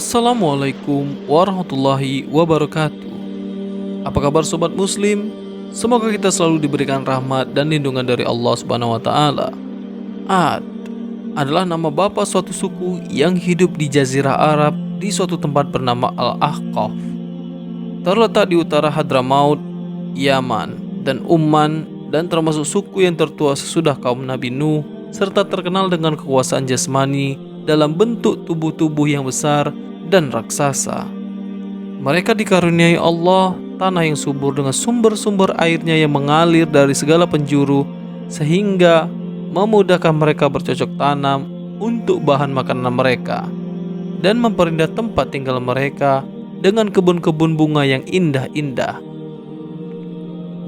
Assalamualaikum warahmatullahi wabarakatuh. Apa kabar sobat muslim? Semoga kita selalu diberikan rahmat dan lindungan dari Allah Subhanahu wa taala. Ad adalah nama bapa suatu suku yang hidup di jazirah Arab di suatu tempat bernama Al-Ahqaf. Terletak di utara Hadramaut, Yaman, dan Umman dan termasuk suku yang tertua sesudah kaum Nabi Nuh serta terkenal dengan kekuasaan jasmani dalam bentuk tubuh-tubuh yang besar dan raksasa. Mereka dikaruniai Allah tanah yang subur dengan sumber-sumber airnya yang mengalir dari segala penjuru sehingga memudahkan mereka bercocok tanam untuk bahan makanan mereka dan memperindah tempat tinggal mereka dengan kebun-kebun bunga yang indah-indah.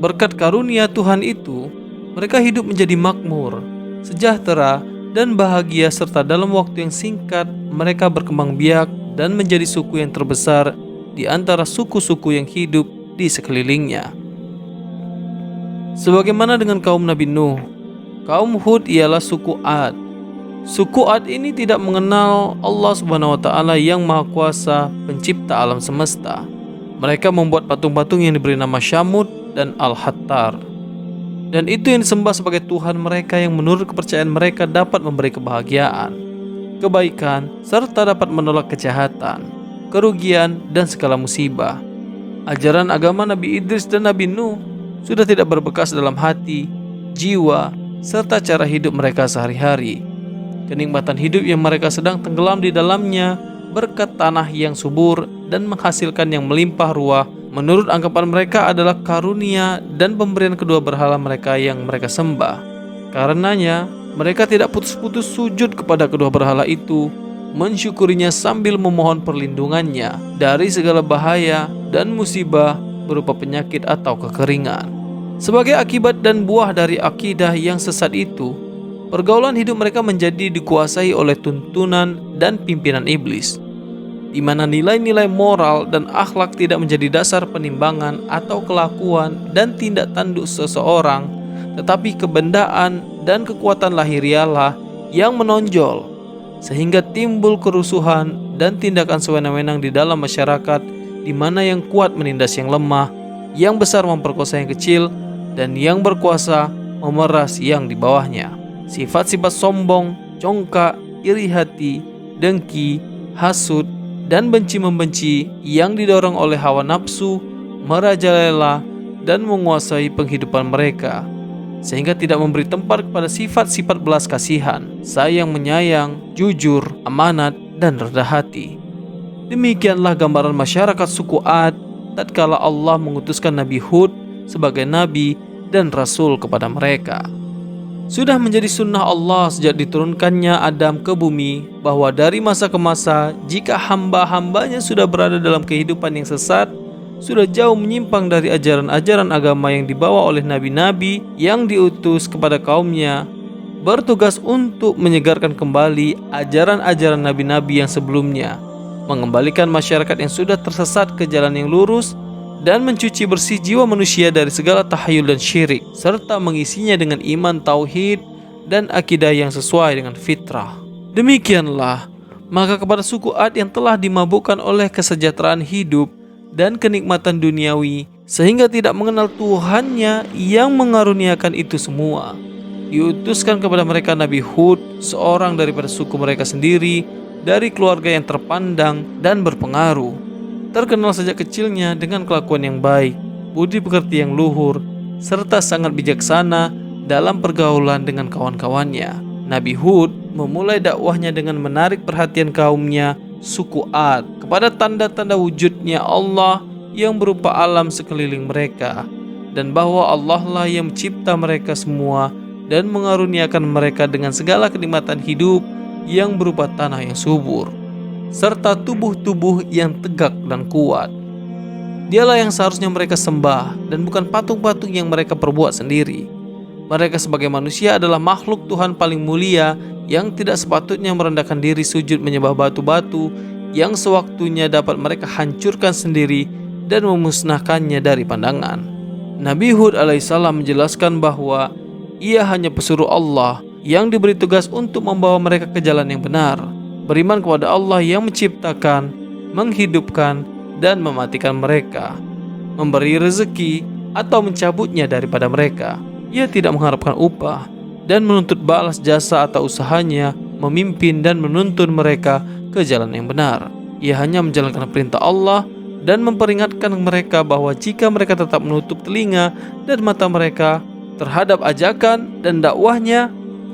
Berkat karunia Tuhan itu, mereka hidup menjadi makmur, sejahtera, dan bahagia serta dalam waktu yang singkat mereka berkembang biak dan menjadi suku yang terbesar di antara suku-suku yang hidup di sekelilingnya. Sebagaimana dengan kaum Nabi Nuh, kaum Hud ialah suku Ad. Suku Ad ini tidak mengenal Allah Subhanahu wa taala yang Maha Kuasa, pencipta alam semesta. Mereka membuat patung-patung yang diberi nama Syamud dan Al-Hattar. Dan itu yang disembah sebagai Tuhan mereka yang menurut kepercayaan mereka dapat memberi kebahagiaan, kebaikan, serta dapat menolak kejahatan, kerugian, dan segala musibah. Ajaran agama Nabi Idris dan Nabi Nuh sudah tidak berbekas dalam hati, jiwa, serta cara hidup mereka sehari-hari. Kenikmatan hidup yang mereka sedang tenggelam di dalamnya berkat tanah yang subur dan menghasilkan yang melimpah ruah menurut anggapan mereka adalah karunia dan pemberian kedua berhala mereka yang mereka sembah. Karenanya, mereka tidak putus-putus sujud kepada kedua berhala itu, mensyukurinya sambil memohon perlindungannya dari segala bahaya dan musibah berupa penyakit atau kekeringan. Sebagai akibat dan buah dari akidah yang sesat itu, pergaulan hidup mereka menjadi dikuasai oleh tuntunan dan pimpinan iblis di mana nilai-nilai moral dan akhlak tidak menjadi dasar penimbangan atau kelakuan dan tindak tanduk seseorang, tetapi kebendaan dan kekuatan lahirialah yang menonjol, sehingga timbul kerusuhan dan tindakan sewenang-wenang di dalam masyarakat, di mana yang kuat menindas yang lemah, yang besar memperkosa yang kecil, dan yang berkuasa memeras yang di bawahnya. Sifat-sifat sombong, congkak, iri hati, dengki, hasut, dan benci-membenci yang didorong oleh hawa nafsu, merajalela, dan menguasai penghidupan mereka, sehingga tidak memberi tempat kepada sifat-sifat belas kasihan, sayang menyayang, jujur, amanat, dan rendah hati. Demikianlah gambaran masyarakat suku Ad tatkala Allah mengutuskan Nabi Hud sebagai nabi dan rasul kepada mereka. Sudah menjadi sunnah Allah sejak diturunkannya Adam ke bumi bahwa dari masa ke masa jika hamba-hambanya sudah berada dalam kehidupan yang sesat sudah jauh menyimpang dari ajaran-ajaran agama yang dibawa oleh nabi-nabi yang diutus kepada kaumnya bertugas untuk menyegarkan kembali ajaran-ajaran nabi-nabi yang sebelumnya mengembalikan masyarakat yang sudah tersesat ke jalan yang lurus dan mencuci bersih jiwa manusia dari segala tahayul dan syirik serta mengisinya dengan iman tauhid dan akidah yang sesuai dengan fitrah. Demikianlah maka kepada suku Ad yang telah dimabukkan oleh kesejahteraan hidup dan kenikmatan duniawi sehingga tidak mengenal Tuhannya yang mengaruniakan itu semua. Diutuskan kepada mereka Nabi Hud, seorang daripada suku mereka sendiri, dari keluarga yang terpandang dan berpengaruh terkenal sejak kecilnya dengan kelakuan yang baik, budi pekerti yang luhur, serta sangat bijaksana dalam pergaulan dengan kawan-kawannya. Nabi Hud memulai dakwahnya dengan menarik perhatian kaumnya suku Ad kepada tanda-tanda wujudnya Allah yang berupa alam sekeliling mereka dan bahwa Allah lah yang mencipta mereka semua dan mengaruniakan mereka dengan segala kenikmatan hidup yang berupa tanah yang subur serta tubuh-tubuh yang tegak dan kuat. Dialah yang seharusnya mereka sembah dan bukan patung-patung yang mereka perbuat sendiri. Mereka sebagai manusia adalah makhluk Tuhan paling mulia yang tidak sepatutnya merendahkan diri sujud menyembah batu-batu yang sewaktunya dapat mereka hancurkan sendiri dan memusnahkannya dari pandangan. Nabi Hud alaihissalam menjelaskan bahwa ia hanya pesuruh Allah yang diberi tugas untuk membawa mereka ke jalan yang benar beriman kepada Allah yang menciptakan menghidupkan, dan mematikan mereka, memberi rezeki atau mencabutnya daripada mereka. Ia tidak mengharapkan upah dan menuntut balas jasa atau usahanya, memimpin dan menuntun mereka ke jalan yang benar. Ia hanya menjalankan perintah Allah dan memperingatkan mereka bahwa jika mereka tetap menutup telinga dan mata mereka terhadap ajakan dan dakwahnya,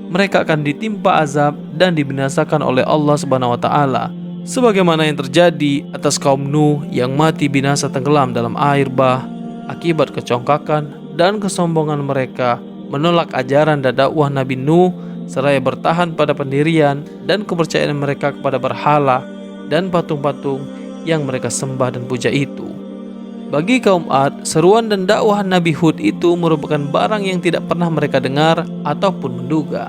mereka akan ditimpa azab dan dibinasakan oleh Allah Subhanahu wa taala sebagaimana yang terjadi atas kaum Nuh yang mati binasa tenggelam dalam air bah akibat kecongkakan dan kesombongan mereka menolak ajaran dan dakwah Nabi Nuh seraya bertahan pada pendirian dan kepercayaan mereka kepada berhala dan patung-patung yang mereka sembah dan puja itu. Bagi kaum Ad, seruan dan dakwah Nabi Hud itu merupakan barang yang tidak pernah mereka dengar ataupun menduga.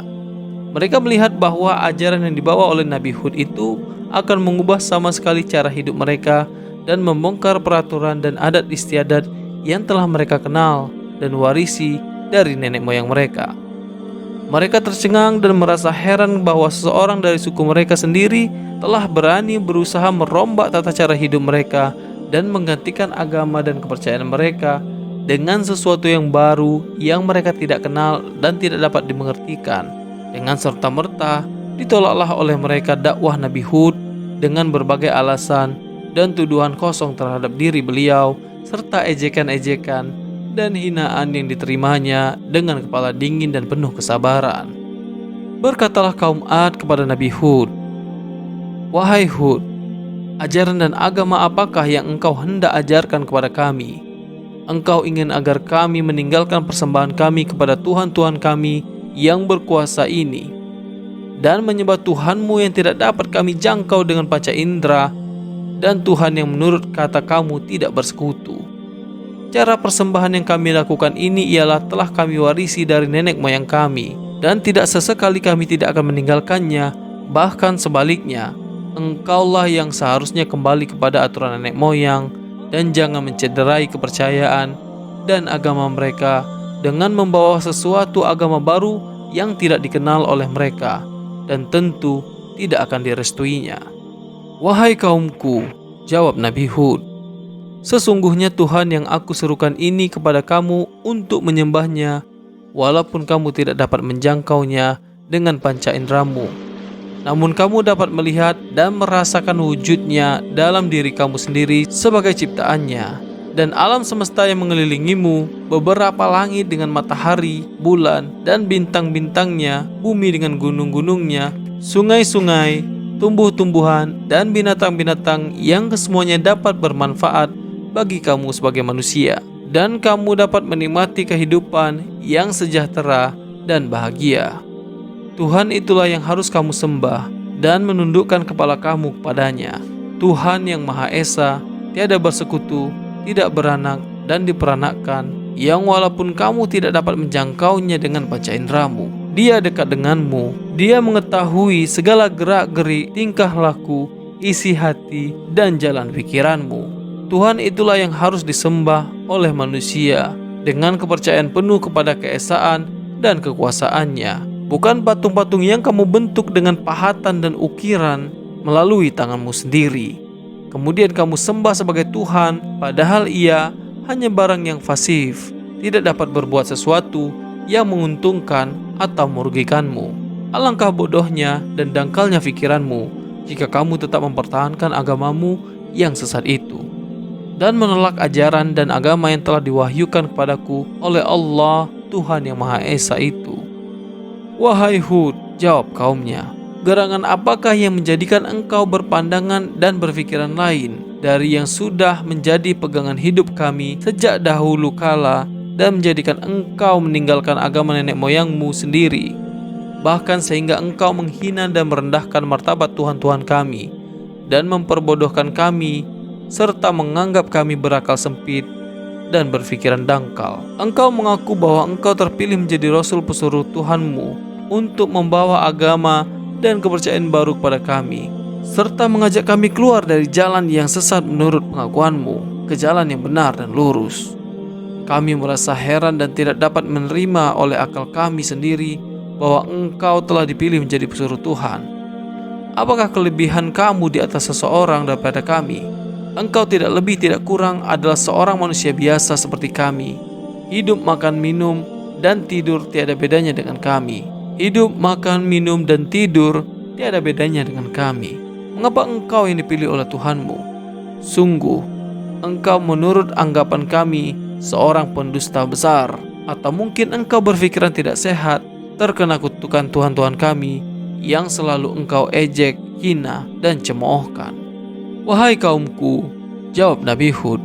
Mereka melihat bahwa ajaran yang dibawa oleh Nabi Hud itu akan mengubah sama sekali cara hidup mereka dan membongkar peraturan dan adat istiadat yang telah mereka kenal dan warisi dari nenek moyang mereka. Mereka tercengang dan merasa heran bahwa seseorang dari suku mereka sendiri telah berani berusaha merombak tata cara hidup mereka dan menggantikan agama dan kepercayaan mereka dengan sesuatu yang baru yang mereka tidak kenal dan tidak dapat dimengertikan. Dengan serta-merta ditolaklah oleh mereka dakwah Nabi Hud dengan berbagai alasan dan tuduhan kosong terhadap diri beliau serta ejekan-ejekan dan hinaan yang diterimanya dengan kepala dingin dan penuh kesabaran. Berkatalah kaum Ad kepada Nabi Hud, Wahai Hud, ajaran dan agama apakah yang engkau hendak ajarkan kepada kami? Engkau ingin agar kami meninggalkan persembahan kami kepada Tuhan-Tuhan kami yang berkuasa ini dan menyembah Tuhanmu yang tidak dapat kami jangkau dengan panca indera dan Tuhan yang menurut kata kamu tidak bersekutu. Cara persembahan yang kami lakukan ini ialah telah kami warisi dari nenek moyang kami dan tidak sesekali kami tidak akan meninggalkannya bahkan sebaliknya engkaulah yang seharusnya kembali kepada aturan nenek moyang dan jangan mencederai kepercayaan dan agama mereka dengan membawa sesuatu agama baru yang tidak dikenal oleh mereka dan tentu tidak akan direstuinya. Wahai kaumku, jawab Nabi Hud, sesungguhnya Tuhan yang aku serukan ini kepada kamu untuk menyembahnya, walaupun kamu tidak dapat menjangkaunya dengan panca indramu. Namun kamu dapat melihat dan merasakan wujudnya dalam diri kamu sendiri sebagai ciptaannya dan alam semesta yang mengelilingimu, beberapa langit dengan matahari, bulan, dan bintang-bintangnya, bumi dengan gunung-gunungnya, sungai-sungai, tumbuh-tumbuhan, dan binatang-binatang yang kesemuanya dapat bermanfaat bagi kamu sebagai manusia. Dan kamu dapat menikmati kehidupan yang sejahtera dan bahagia. Tuhan itulah yang harus kamu sembah dan menundukkan kepala kamu kepadanya. Tuhan yang Maha Esa, tiada bersekutu, tidak beranak dan diperanakkan, yang walaupun kamu tidak dapat menjangkaunya dengan panca indramu, dia dekat denganmu. Dia mengetahui segala gerak-gerik, tingkah laku, isi hati, dan jalan pikiranmu. Tuhan itulah yang harus disembah oleh manusia dengan kepercayaan penuh kepada keesaan dan kekuasaannya, bukan patung-patung yang kamu bentuk dengan pahatan dan ukiran melalui tanganmu sendiri. Kemudian kamu sembah sebagai Tuhan, padahal Ia hanya barang yang fasif, tidak dapat berbuat sesuatu yang menguntungkan atau merugikanmu. Alangkah bodohnya dan dangkalnya pikiranmu jika kamu tetap mempertahankan agamamu yang sesat itu dan menolak ajaran dan agama yang telah diwahyukan kepadaku oleh Allah Tuhan yang Maha Esa itu. Wahai Hud, jawab kaumnya, Gerangan apakah yang menjadikan engkau berpandangan dan berpikiran lain dari yang sudah menjadi pegangan hidup kami sejak dahulu kala dan menjadikan engkau meninggalkan agama nenek moyangmu sendiri bahkan sehingga engkau menghina dan merendahkan martabat Tuhan-Tuhan kami dan memperbodohkan kami serta menganggap kami berakal sempit dan berpikiran dangkal. Engkau mengaku bahwa engkau terpilih menjadi rasul pesuruh Tuhanmu untuk membawa agama dan kepercayaan baru kepada kami, serta mengajak kami keluar dari jalan yang sesat menurut pengakuanmu ke jalan yang benar dan lurus. Kami merasa heran dan tidak dapat menerima oleh akal kami sendiri bahwa engkau telah dipilih menjadi pesuruh Tuhan. apakah kelebihan kamu di atas seseorang daripada kami? Engkau tidak lebih tidak kurang adalah seorang manusia biasa seperti kami. Hidup, makan, minum, dan tidur tiada bedanya dengan kami. Hidup, makan, minum, dan tidur tiada bedanya dengan kami. Mengapa engkau yang dipilih oleh Tuhanmu? Sungguh, engkau menurut anggapan kami seorang pendusta besar. Atau mungkin engkau berpikiran tidak sehat, terkena kutukan Tuhan-Tuhan kami yang selalu engkau ejek, hina, dan cemoohkan. Wahai kaumku, jawab Nabi Hud,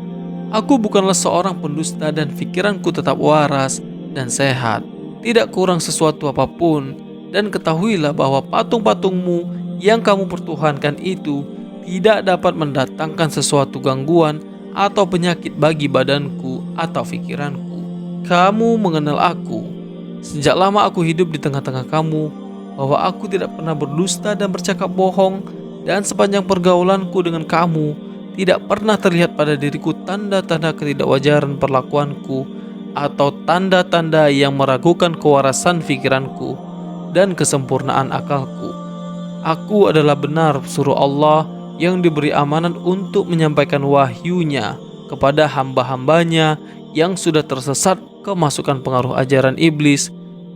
aku bukanlah seorang pendusta dan pikiranku tetap waras dan sehat, tidak kurang sesuatu apa pun, dan ketahuilah bahwa patung-patungmu yang kamu pertuhankan itu tidak dapat mendatangkan sesuatu gangguan atau penyakit bagi badanku atau pikiranku. Kamu mengenal aku. Sejak lama aku hidup di tengah-tengah kamu, bahwa aku tidak pernah berdusta dan bercakap bohong, dan sepanjang pergaulanku dengan kamu, tidak pernah terlihat pada diriku tanda-tanda ketidakwajaran perlakuanku atau tanda-tanda yang meragukan kewarasan pikiranku dan kesempurnaan akalku. Aku adalah benar suruh Allah yang diberi amanat untuk menyampaikan wahyunya kepada hamba-hambanya yang sudah tersesat kemasukan pengaruh ajaran iblis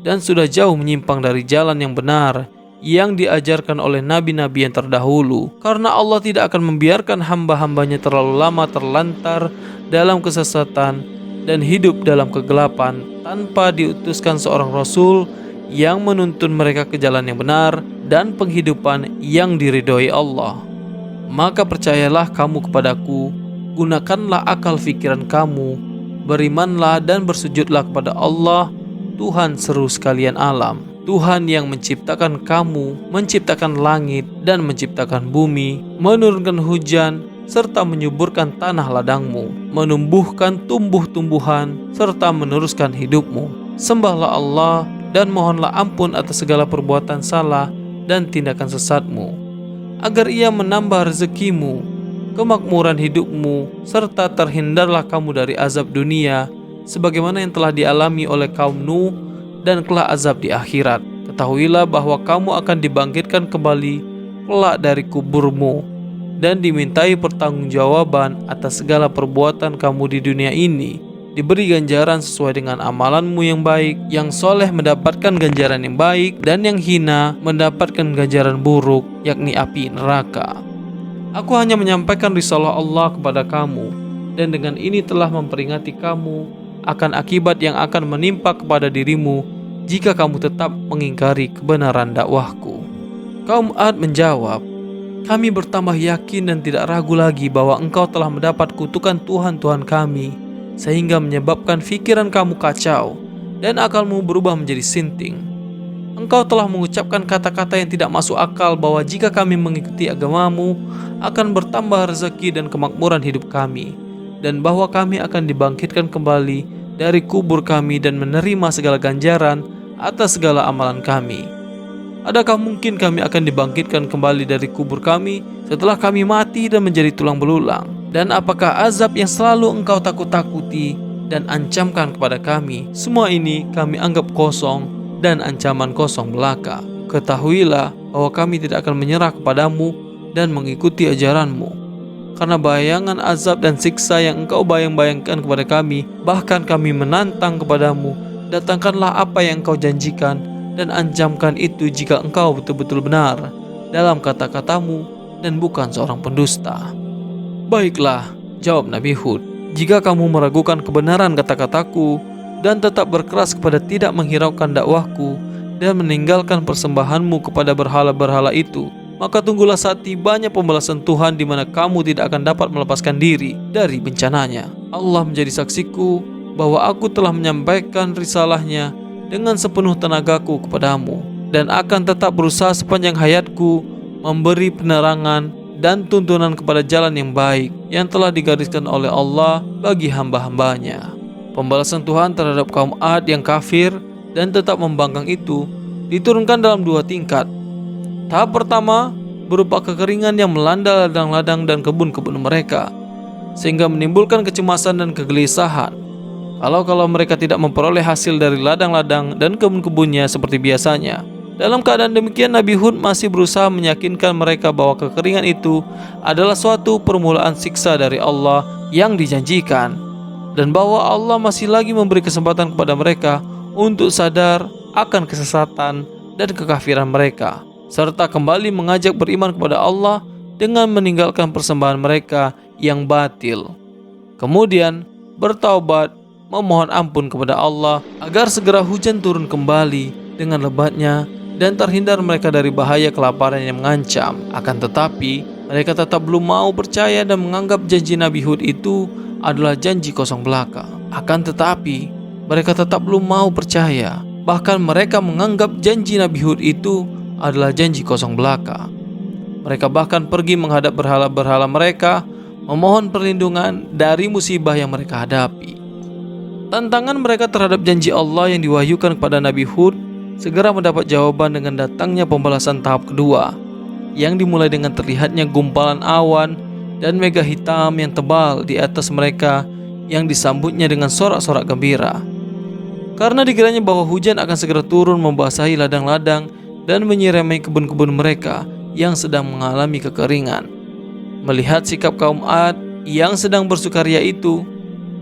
dan sudah jauh menyimpang dari jalan yang benar yang diajarkan oleh nabi-nabi yang terdahulu karena Allah tidak akan membiarkan hamba-hambanya terlalu lama terlantar dalam kesesatan dan hidup dalam kegelapan tanpa diutuskan seorang rasul yang menuntun mereka ke jalan yang benar dan penghidupan yang diridhoi Allah. Maka percayalah kamu kepadaku, gunakanlah akal pikiran kamu berimanlah dan bersujudlah kepada Allah, Tuhan seru sekalian alam. Tuhan yang menciptakan kamu, menciptakan langit dan menciptakan bumi, menurunkan hujan serta menyuburkan tanah ladangmu, menumbuhkan tumbuh-tumbuhan serta meneruskan hidupmu. Sembahlah Allah dan mohonlah ampun atas segala perbuatan salah dan tindakan sesatmu, agar ia menambah rezekimu kemakmuran hidupmu, serta terhindarlah kamu dari azab dunia, sebagaimana yang telah dialami oleh kaum Nuh dan kelak azab di akhirat. Ketahuilah bahwa kamu akan dibangkitkan kembali kelak dari kuburmu dan dimintai pertanggungjawaban atas segala perbuatan kamu di dunia ini. Diberi ganjaran sesuai dengan amalanmu yang baik, yang soleh mendapatkan ganjaran yang baik, dan yang hina mendapatkan ganjaran buruk, yakni api neraka. Aku hanya menyampaikan risalah Allah kepada kamu, dan dengan ini telah memperingati kamu akan akibat yang akan menimpa kepada dirimu jika kamu tetap mengingkari kebenaran dakwahku. Kaum Ad menjawab, kami bertambah yakin dan tidak ragu lagi bahwa engkau telah mendapat kutukan Tuhan-Tuhan kami, sehingga menyebabkan pikiran kamu kacau dan akalmu berubah menjadi sinting. Engkau telah mengucapkan kata-kata yang tidak masuk akal bahwa jika kami mengikuti agamamu akan bertambah rezeki dan kemakmuran hidup kami dan bahwa kami akan dibangkitkan kembali dari kubur kami dan menerima segala ganjaran atas segala amalan kami. Adakah mungkin kami akan dibangkitkan kembali dari kubur kami setelah kami mati dan menjadi tulang belulang? Dan apakah azab yang selalu engkau takut-takuti dan ancamkan kepada kami, semua ini kami anggap kosong dan ancaman kosong belaka. Ketahuilah bahwa kami tidak akan menyerah kepadamu dan mengikuti ajaranmu. Karena bayangan azab dan siksa yang engkau bayang-bayangkan kepada kami, bahkan kami menantang kepadamu, datangkanlah apa yang engkau janjikan dan ancamkan itu jika engkau betul-betul benar dalam kata-katamu dan bukan seorang pendusta. Baiklah, jawab Nabi Hud, jika kamu meragukan kebenaran kata-kataku, dan tetap berkeras kepada tidak menghiraukan dakwahku dan meninggalkan persembahanmu kepada berhala-berhala itu, maka tunggulah saat tibanya pembalasan Tuhan di mana kamu tidak akan dapat melepaskan diri dari bencananya. Allah menjadi saksiku bahwa aku telah menyampaikan risalahnya dengan sepenuh tenagaku kepadamu dan akan tetap berusaha sepanjang hayatku memberi penerangan dan tuntunan kepada jalan yang baik yang telah digariskan oleh Allah bagi hamba-hambanya. Pembalasan Tuhan terhadap kaum Ad yang kafir dan tetap membangkang itu diturunkan dalam dua tingkat. Tahap pertama berupa kekeringan yang melanda ladang-ladang dan kebun-kebun mereka, sehingga menimbulkan kecemasan dan kegelisahan. Kalau-kalau mereka tidak memperoleh hasil dari ladang-ladang dan kebun-kebunnya seperti biasanya, Dalam keadaan demikian Nabi Hud masih berusaha meyakinkan mereka bahwa kekeringan itu adalah suatu permulaan siksa dari Allah yang dijanjikan. Dan bahwa Allah masih lagi memberi kesempatan kepada mereka untuk sadar akan kesesatan dan kekafiran mereka. Serta kembali mengajak beriman kepada Allah dengan meninggalkan persembahan mereka yang batil. Kemudian bertaubat memohon ampun kepada Allah agar segera hujan turun kembali dengan lebatnya dan terhindar mereka dari bahaya kelaparan yang mengancam. Akan tetapi, mereka tetap belum mau percaya dan menganggap janji Nabi Hud itu adalah janji kosong belaka. Akan tetapi, mereka tetap belum mau percaya. Bahkan mereka menganggap janji Nabi Hud itu adalah janji kosong belaka. Mereka bahkan pergi menghadap berhala-berhala mereka, memohon perlindungan dari musibah yang mereka hadapi. Tantangan mereka terhadap janji Allah yang diwahyukan kepada Nabi Hud segera mendapat jawaban dengan datangnya pembalasan tahap kedua yang dimulai dengan terlihatnya gumpalan awan dan mega hitam yang tebal di atas mereka yang disambutnya dengan sorak-sorak gembira. Karena dikiranya bahwa hujan akan segera turun membasahi ladang-ladang dan menyirami kebun-kebun mereka yang sedang mengalami kekeringan. Melihat sikap kaum Ad yang sedang bersukaria itu,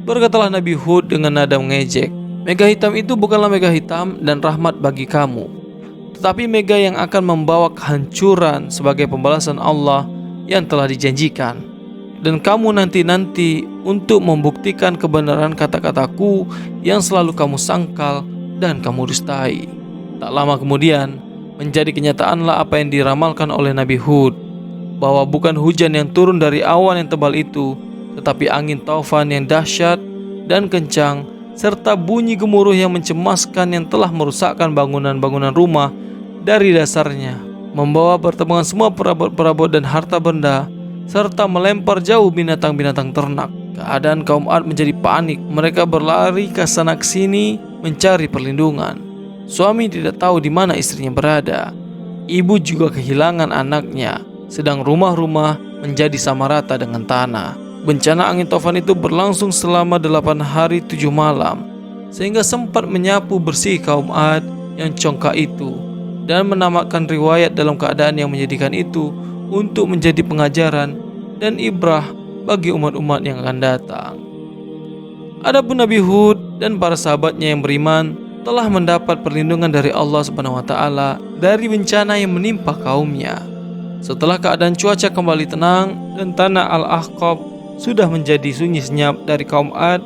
berkatalah Nabi Hud dengan nada mengejek, Mega hitam itu bukanlah mega hitam dan rahmat bagi kamu, tetapi mega yang akan membawa kehancuran sebagai pembalasan Allah yang telah dijanjikan. Dan kamu nanti-nanti untuk membuktikan kebenaran kata-kataku yang selalu kamu sangkal dan kamu dustai. Tak lama kemudian, menjadi kenyataanlah apa yang diramalkan oleh Nabi Hud, bahwa bukan hujan yang turun dari awan yang tebal itu, tetapi angin taufan yang dahsyat dan kencang serta bunyi gemuruh yang mencemaskan yang telah merusakkan bangunan-bangunan rumah dari dasarnya, membawa pertemuan semua perabot-perabot dan harta benda, serta melempar jauh binatang-binatang ternak. Keadaan kaum Ad menjadi panik. Mereka berlari ke sana ke sini mencari perlindungan. Suami tidak tahu di mana istrinya berada. Ibu juga kehilangan anaknya, sedang rumah-rumah menjadi sama rata dengan tanah. Bencana angin tofan itu berlangsung selama delapan hari tujuh malam, sehingga sempat menyapu bersih kaum Ad yang congkak itu dan menamakan riwayat dalam keadaan yang menyedihkan itu untuk menjadi pengajaran dan ibrah bagi umat-umat yang akan datang. Adapun Nabi Hud dan para sahabatnya yang beriman telah mendapat perlindungan dari Allah Subhanahu dari bencana yang menimpa kaumnya. Setelah keadaan cuaca kembali tenang dan tanah Al-Ahqaf sudah menjadi sunyi senyap dari kaum Ad,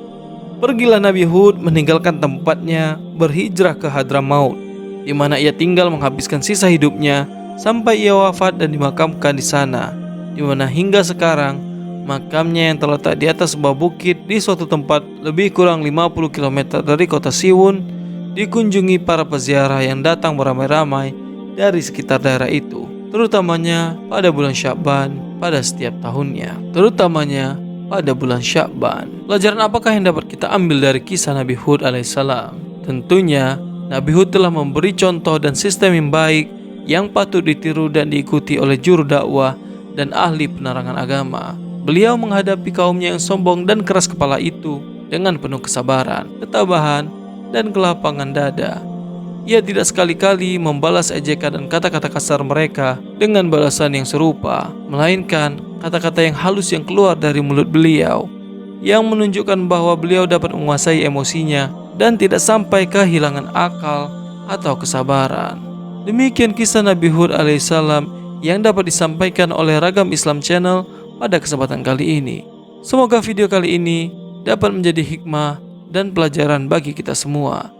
pergilah Nabi Hud meninggalkan tempatnya berhijrah ke Hadramaut, di mana ia tinggal menghabiskan sisa hidupnya sampai ia wafat dan dimakamkan di sana, di mana hingga sekarang makamnya yang terletak di atas sebuah bukit di suatu tempat lebih kurang 50 km dari kota Siwun dikunjungi para peziarah yang datang beramai-ramai dari sekitar daerah itu, terutamanya pada bulan Syaban pada setiap tahunnya, terutamanya pada bulan Syakban. Pelajaran apakah yang dapat kita ambil dari kisah Nabi Hud alaihissalam? Tentunya Nabi Hud telah memberi contoh dan sistem yang baik yang patut ditiru dan diikuti oleh juru dakwah dan ahli penerangan agama. Beliau menghadapi kaumnya yang sombong dan keras kepala itu dengan penuh kesabaran, ketabahan, dan kelapangan dada. Ia tidak sekali-kali membalas ejekan dan kata-kata kasar mereka dengan balasan yang serupa, melainkan kata-kata yang halus yang keluar dari mulut beliau yang menunjukkan bahwa beliau dapat menguasai emosinya dan tidak sampai kehilangan akal atau kesabaran. Demikian kisah Nabi Hud alaihissalam yang dapat disampaikan oleh Ragam Islam Channel pada kesempatan kali ini. Semoga video kali ini dapat menjadi hikmah dan pelajaran bagi kita semua.